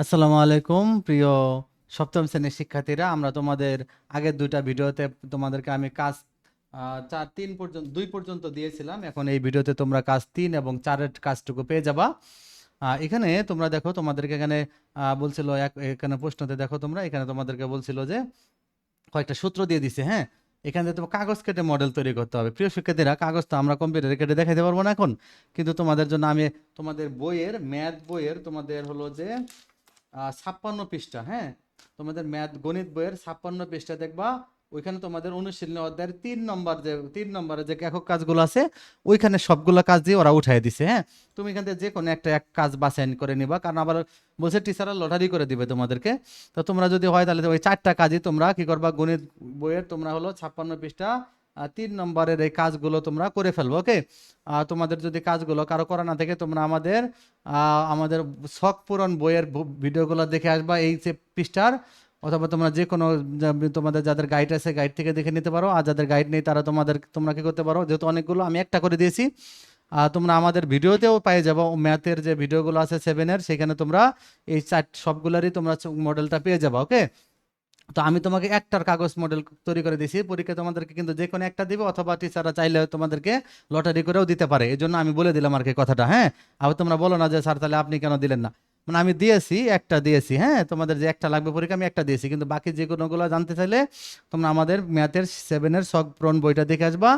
আসসালামু আলাইকুম, প্রিয় সপ্তম শ্রেণির শিক্ষার্থীরা। আমরা তোমাদের আগের দুইটা ভিডিওতে তোমাদেরকে আমি কাজ চার, তিন পর্যন্ত, দুই পর্যন্ত দিয়েছিলাম। এখন এই ভিডিওতে তোমরা কাজ তিন এবং চারের কাজটুকু পেয়ে যাবা। এখানে তোমরা দেখো, তোমাদেরকে এখানে বলছিল এক, এখানে প্রশ্নতে দেখো তোমরা, এখানে তোমাদেরকে বলছিল যে কয়েকটা সূত্র দিয়ে দিছে হ্যাঁ? এখান তোমার কাগজ কেটে মডেল তৈরি করতে হবে। প্রিয় শিক্ষার্থীরা, কাগজ তো আমরা কম্পিউটারে কেটে দেখাতে পারব না এখন। কিন্তু তোমাদের জন্য আমি তোমাদের বইয়ের ম্যাথ বইয়ের, তোমাদের হলো যে ছাপ্পান্ন পৃষ্ঠা হ্যাঁ? তোমাদের ম্যাথ গণিত বইয়ের ছাপ্পান্ন পৃষ্ঠা দেখবা। ওইখানে তোমাদের অনুশীলনী অধ্যায়ের তিন নম্বর যে, তিন নম্বরে যে একক কাজগুলো আছে, ওইখানে সবগুলো কাজ দিয়ে ওরা উঠাই দিছে হ্যাঁ? তুমি এখান থেকে যে কোনো একটা, এক কাজ বাছাই করে নিবা, কারণ আবার বলছে টিচাররা লটারি করে দিবে তোমাদেরকে। তো তোমরা যদি হয় তাহলে ওই চারটা কাজই তোমরা কি করবা, গণিত বইয়ের তোমরা হলো ছাপ্পান্ন পৃষ্ঠা তিন নম্বরের এই কাজগুলো তোমরা করে ফেলব ওকে তোমাদের যদি কাজগুলো কারও করা না থাকে, তোমরা আমাদের আমাদের শখ পূরণ বইয়ের ভিডিওগুলো দেখে আসবা, এই যে পৃষ্ঠার অথবা তোমরা যে কোনো তোমাদের যাদের গাইড আছে গাইড থেকে দেখে নিতে পারো। আর যাদের গাইড নেই, তারা তোমাদের, তোমরা কি করতে পারো? যেহেতু অনেকগুলো, আমি একটা করে দিয়েছি। আর তোমরা আমাদের ভিডিওতেও পেয়ে যাব। ম্যাথের যে ভিডিওগুলো আছে সেভেনের সেখানে তোমরা এই চার, সবগুলোরই তোমরা মডেলটা পেয়ে যাব ওকে তো আমি তোমাকে একটার কাগজ মডেল তৈরি করে দিয়েছি। পরীক্ষা তোমাদেরকে কিন্তু যে কোনো একটা দিবে, অথবা টিচাররা চাইলে তোমাদেরকে লটারি করেও দিতে পারে। এই জন্য আমি বলে দিলাম আর কি কথাটা হ্যাঁ? আবার তোমরা বলো না যে, স্যার, তাহলে আপনি কেন দিলেন না? মানে আমি দিয়েছি, একটা দিয়েছি হ্যাঁ? তোমাদের যে একটা লাগবে পরীক্ষা, আমি একটা দিয়েছি। কিন্তু বাকি যে কোনোগুলো জানতে চাইলে তোমরা আমাদের ম্যাথের সেভেনের সব প্রণ বইটা দেখে আসবা।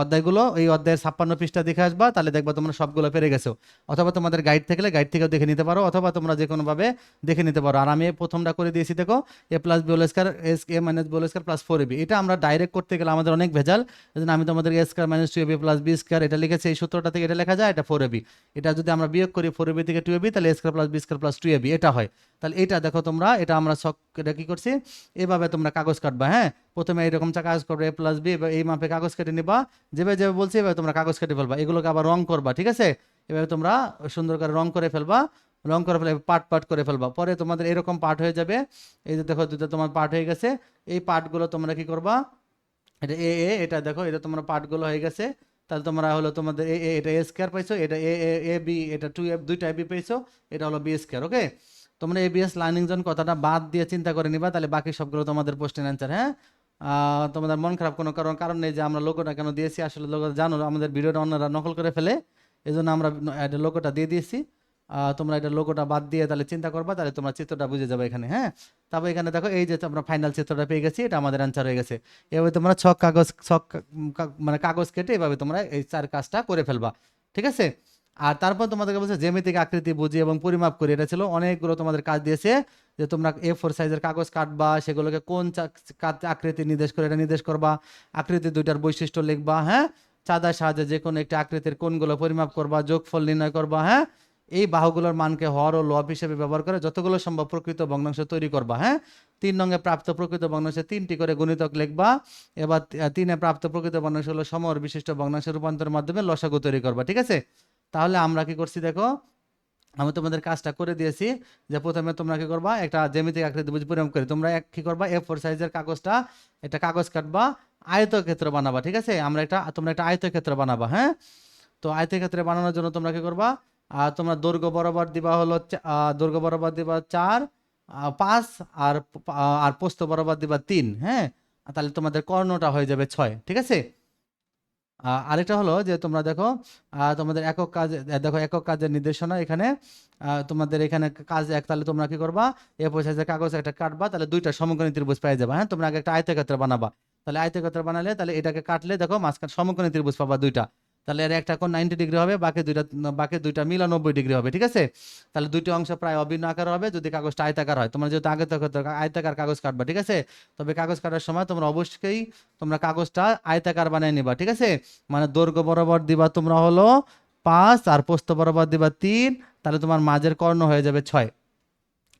অধ্যায়গুলো, এই অধ্যায়ের ছাপ্পান্ন পৃষ্ঠা দেখে আসবা, তাহলে দেখবা তোমরা সবগুলো পেরে গেছো। অথবা তোমাদের গাইড থাকলে গাইড থেকেও দেখে নিতে পারো, অথবা তোমরা যে কোনোভাবে দেখে নিতে পারো। আর আমি প্রথমটা করে দিয়েছি, দেখো a plus b whole square is a minus b whole square plus four b এটা আমরা ডাইরেক্ট করতে গেলে আমাদের অনেক ভেজাল জন্য আমি তোমাদের a square minus two b plus b square এটা লিখেছি, এই সূত্রটা থেকে এটা লেখা যায়, এটা ফোর বি এটা যদি আমরা বিয়োগ করি ফোর বি থেকে টু বি তাহলে a square plus b square plus two b এটা হয়। তাহলে এটা দেখো তোমরা, এটা আমরা সব এটা কি করছি? এভাবে তোমরা কাগজ কাটবা হ্যাঁ? প্রথমে এইরকম চা, কাগজ করবে এ প্লাস বি এই মাপে কাগজ কেটে নিবা। যেভাবে যেভাবে বলছি, এভাবে তোমরা কাগজ কেটে ফেলবা। এগুলোকে আবার রং করবা, ঠিক আছে? এভাবে তোমরা সুন্দর করে রং করে ফেলবা। রং করে ফেলে পার্ট পার্ট করে ফেলবা। পরে তোমাদের এরকম পার্ট হয়ে যাবে। এই যে দেখো দুটো তোমার পার্ট হয়ে গেছে। এই পার্টগুলো তোমরা কি করবা? এটা এ এ এটা দেখো, এটা তোমরা পার্টগুলো হয়ে গেছে। তাহলে তোমরা হলো তোমাদের এ এটা এ স্কোয়ার পাইছো, এটা এ এ বি, এটা টু এফ দুইটা বি পাইছো, এটা হলো বি স্কোয়ার ওকে তোমরা এবিএস লার্নিং জোন কথাটা বাদ দিয়ে চিন্তা করে নিবা, তাহলে বাকি সবগুলো তোমাদের কোশ্চেন অ্যান্সার হ্যাঁ? তোমাদের মন খারাপ কোনো কারণ কারণ নেই যে আমরা লোকটা কেন দিয়েছি, আসলে লোকটা জানো, আমাদের ভিডিওটা অন্যরা নকল করে ফেলে এই জন্য আমরা লোগোটা দিয়ে দিয়েছি। তোমরা এটা লোগোটা বাদ দিয়ে তাহলে চিন্তা করবা, তাহলে তোমরা চিত্রটা বুঝে যাবে এখানে হ্যাঁ? তারপর এখানে দেখো, এই যে আমরা ফাইনাল চিত্রটা পেয়ে গেছি, এটা আমাদের অ্যান্সার হয়ে গেছে। এভাবে তোমরা ছক কাগজ, ছক মানে কাগজ কেটে এভাবে তোমরা এই চার কাজটা করে ফেলবা, ঠিক আছে? আর তারপর তোমাদেরকে বলছে, জ্যামিতিক আকৃতি বুঝি এবং পরিমাপ করি, এটা ছিল অনেকগুলো তোমাদের কাজ দিয়েছে, যে তোমরা এ ফোর সাইজের কাগজ কাটবা, সেগুলোকে কোন আকৃতি নির্দেশ করে, এটা নির্দেশ করবা, আকৃতি দুইটার বৈশিষ্ট্য লিখবা হ্যাঁ? চাঁদার সাহায্যে যে কোনো একটি আকৃতির কোনগুলো পরিমাপ করবা, যোগফল নির্ণয় করবা হ্যাঁ? এই বাহুগুলোর মানকে হর ও লব হিসেবে ব্যবহার করে যতগুলো সম্ভব প্রকৃত ভগ্নাংশ তৈরি করবা হ্যাঁ? তিন নঙ্গে প্রাপ্ত প্রকৃত ভগ্নাংশে তিনটি করে গণিতক লিখবা, এবার তিনে প্রাপ্ত প্রকৃত ভগ্নাংশ হলো সমর বিশিষ্ট ভগ্নাংশের রূপান্তরের মাধ্যমে লসাগু তৈরি করবা, ঠিক আছে? তাহলে আমরা কি করছি দেখো, আমি তোমাদের কাজটা করে দিয়েছি যে প্রথমে তোমরা কি করবা, একটা জ্যামিতিক আকৃতি বুঝি পরিমাপ করে তোমরা এক কি করবা এ ফোর সাইজের কাগজটা, একটা কাগজ কাটবা, আয়তক্ষেত্র বানাবা, ঠিক আছে? আমরা একটা তোমরা একটা আয়তক্ষেত্র বানাবা হ্যাঁ? তো আয়তক্ষেত্রে বানানোর জন্য তোমরা কি করবা আর তোমরা দৈর্ঘ্য বরাবর দিবা হলো দৈর্ঘ্য বরাবর দিবা চার পাঁচ আর আর পোস্ত বরাবর দিবা তিন হ্যাঁ? তাহলে তোমাদের কর্ণটা হয়ে যাবে ছয়, ঠিক আছে? আরেকটা হলো যে তোমরা দেখো তোমাদের একক কাজ দেখো একক কাজের নির্দেশনা এখানে তোমাদের এখানে কাজ এক, তাহলে তোমরা কি করবা? এ পয়সা যে কাগজ একটা কাটবা, তাহলে দুইটা সমকোণী ত্রিভুজ পেয়ে যাবা হ্যাঁ? তোমরা আগে একটা আয়তক্ষেত্র বানাবা। তাহলে আয়তক্ষেত্র বানালে, তাহলে এটাকে কাটলে দেখো মাঝখানে সমকোণী ত্রিভুজ পাবা দুইটা। তাহলে এর একটা কোণ নাইনটি ডিগ্রি হবে, বাকি দুইটা বাকি দুইটা মিলা নব্বই ডিগ্রি হবে, ঠিক আছে? তাহলে দুইটি অংশ প্রায় অভিন্ন আকার হবে, যদি কাগজটা আয়তাকার হয়। তোমরা যেহেতু আয়তাকার আয়তাকার কাগজ কাটবা, ঠিক আছে? তবে কাগজ কাটার সময় তোমরা অবশ্যই তোমরা কাগজটা আয়তাকার বানিয়ে নিবা, ঠিক আছে? মানে দৈর্ঘ্য বরাবর দিবা তোমরা হলো পাঁচ আর পোস্ত বরাবর দিবা তিন, তাহলে তোমার মাঝের কর্ণ হয়ে যাবে ছয়।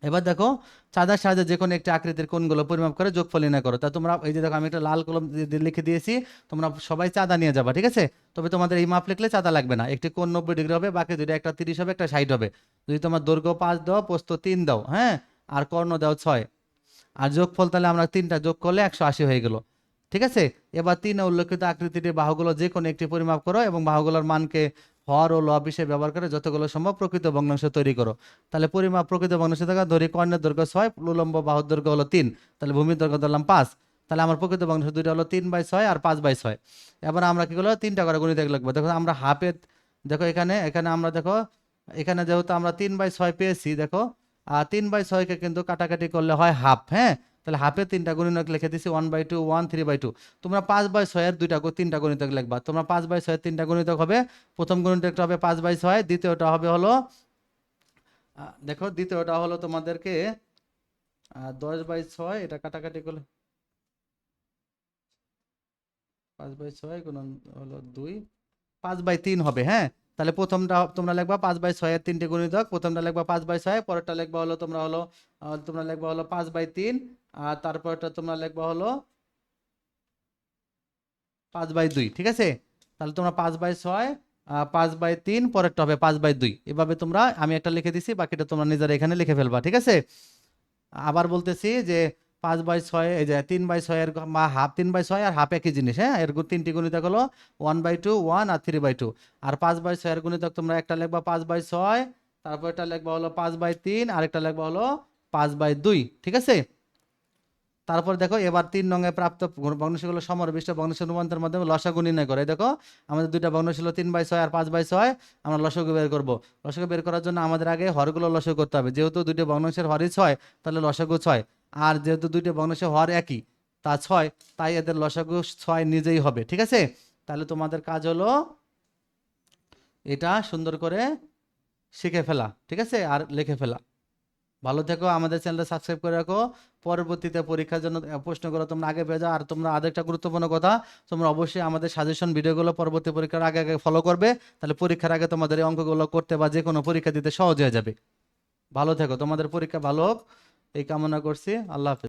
এবার দেখো, চাঁদার সাহায্যে যে কোনো একটি আকৃতির কোনগুলো পরিমাপ করে যোগফল নির্ণয় করো। তা তোমরা, এই যে দেখো, আমি একটা লাল কলম লিখে দিয়েছি, তোমরা সবাই চাঁদা নিয়ে যাবা, ঠিক আছে? তবে তোমাদের এই মাপ লিখলে চাঁদা লাগবে না। একটি কোন নব্বই ডিগ্রি হবে, বাকি দুইটা একটা তিরিশ হবে, একটা ষাট হবে। যদি তোমার দৈর্ঘ্য পাঁচ দাও পোস্ত তিন দাও হ্যাঁ? আর কর্ণ দাও ছয়। আর যোগফল তাহলে আমরা তিনটা যোগ করলে একশো আশি হয়ে গেল, ঠিক আছে? এবার তিন উল্লেখিত আকৃতিটির বাহুগুলো যে কোনো একটি পরিমাপ করো এবং বাহুগুলোর মানকে হর ও লব হিসেবে ব্যবহার করে যতগুলো সম্ভব প্রকৃত ভগ্নাংশ তৈরি করো। তাহলে পরিমাপ প্রকৃত ভগ্নাংশ থাকা ধরি কর্ণের দৈর্ঘ্য ছয় উলম্ব বাহুর দৈর্ঘ্য হলো তিন। তাহলে ভূমির দৈর্ঘ্য ধরলাম পাঁচ। তাহলে আমার প্রকৃত ভগ্নাংশ দুইটা হলো তিন বাই ছয় আর পাঁচ বাই ছয়। এবার আমরা কি করল তিনটা করে গণিত লিখব। দেখো আমরা হাফে দেখো এখানে এখানে আমরা দেখো, এখানে যেহেতু আমরা তিন বাই ছয় পেয়েছি, দেখো আর তিন বাই ছয়কে কিন্তু কাটাকাটি করলে হয় হাফ হ্যাঁ? তাহলে হাফে তিনটা গুণিতক লিখে দিছি one by two one three by two তোমরা পাঁচ বাই ছয়ের দুইটা তিনটা গণিতক লিখবা। তোমরা পাঁচ বাই ছয়ের তিনটা গণিতক হবে, প্রথম গণিতকটা হবে পাঁচ বাই ছয়, দ্বিতীয়টা হবে হলো দেখো, দ্বিতীয়টা হলো তোমাদেরকে দশ বাই ছয়, এটা কাটাকাটি করলে, পাঁচ বাই ছয় গুণন হলো দুই, পাঁচ বাই তিন হবে হ্যাঁ? তাহলে প্রথমটা তোমরা লিখবা পাঁচ বাই ছয়ের তিনটে গুণিতক প্রথমটা লিখবা পাঁচ বাই ছয়, পরেরটা লিখবা হলো তোমরা হলো তোমরা লিখবা হলো পাঁচ বাই তিন, আর তারপরটা তোমরা লিখবা হলো পাঁচ বাই দুই, ঠিক আছে? তাহলে তোমরা পাঁচ বাই ছয় পাঁচ বাই তিন, পরেরটা হবে পাঁচ বাই দুই। এভাবে তোমরা, আমি একটা লিখে দিছি, বাকিটা তোমরা নিজেরা এখানে লিখে ফেলবা, ঠিক আছে? আবার বলতেছি যে পাঁচ বাই ছয়, এই যে তিন বাই ছয়ের বা হাফ তিন বাই ছয় আর হাফ একই জিনিস হ্যাঁ? এর তিনটি গুণিতক হলো ওয়ান বাই টু ওয়ান আর থ্রি বাই টু আর পাঁচ বাই ছয়ের গুণিতক তোমরা একটা লিখবা পাঁচ বাই ছয়, তারপর একটা লিখবা হলো পাঁচ বাই তিন আরেকটা লিখবা হলো পাঁচ বাই দুই, ঠিক আছে? তারপর দেখো, এবার তিন রঙে প্রাপ্ত ভগ্নাংশগুলো সমরবিষ্ট ভগ্নাংশ রূপান্তরের মাধ্যমে লসাগু নির্ণয় করে। দেখো, আমাদের দুইটা ভগ্নাংশ ছিল তিন বাই ছয় আর পাঁচ বাই ছয়, আমরা লসাগু বের করব। লসাগু বের করার জন্য আমাদের আগে হরগুলো লসাগু করতে হবে। যেহেতু দুইটা ভগ্নাংশের হরই ছয়, তাহলে লসাগু ছয়। আর যেহেতু দুইটা ভগ্নাংশের হর একই, তা ছয়, তাই এদের লসাগু ছয় নিজেই হবে, ঠিক আছে? তাহলে তোমাদের কাজ হলো এটা সুন্দর করে শিখে ফেলা, ঠিক আছে? আর লিখে ফেলা। ভালো থেকো, আমাদের চ্যানেলটা সাবস্ক্রাইব করে রাখো। পরবর্তীতে পরীক্ষার জন্য প্রশ্নগুলো তোমরা আগে পেয়ে যাও। আর তোমরা আরেকটা গুরুত্বপূর্ণ কথা, তোমরা অবশ্যই আমাদের সাজেশন ভিডিওগুলো পরবর্তী পরীক্ষার আগে আগে ফলো করবে। তাহলে পরীক্ষার আগে তোমাদের এই অঙ্কগুলো করতে বা যে কোনো পরীক্ষা দিতে সহজ হয়ে যাবে। ভালো থেকো, তোমাদের পরীক্ষা ভালো হোক। এই কামনা করছি। আল্লাহ হাফেজ।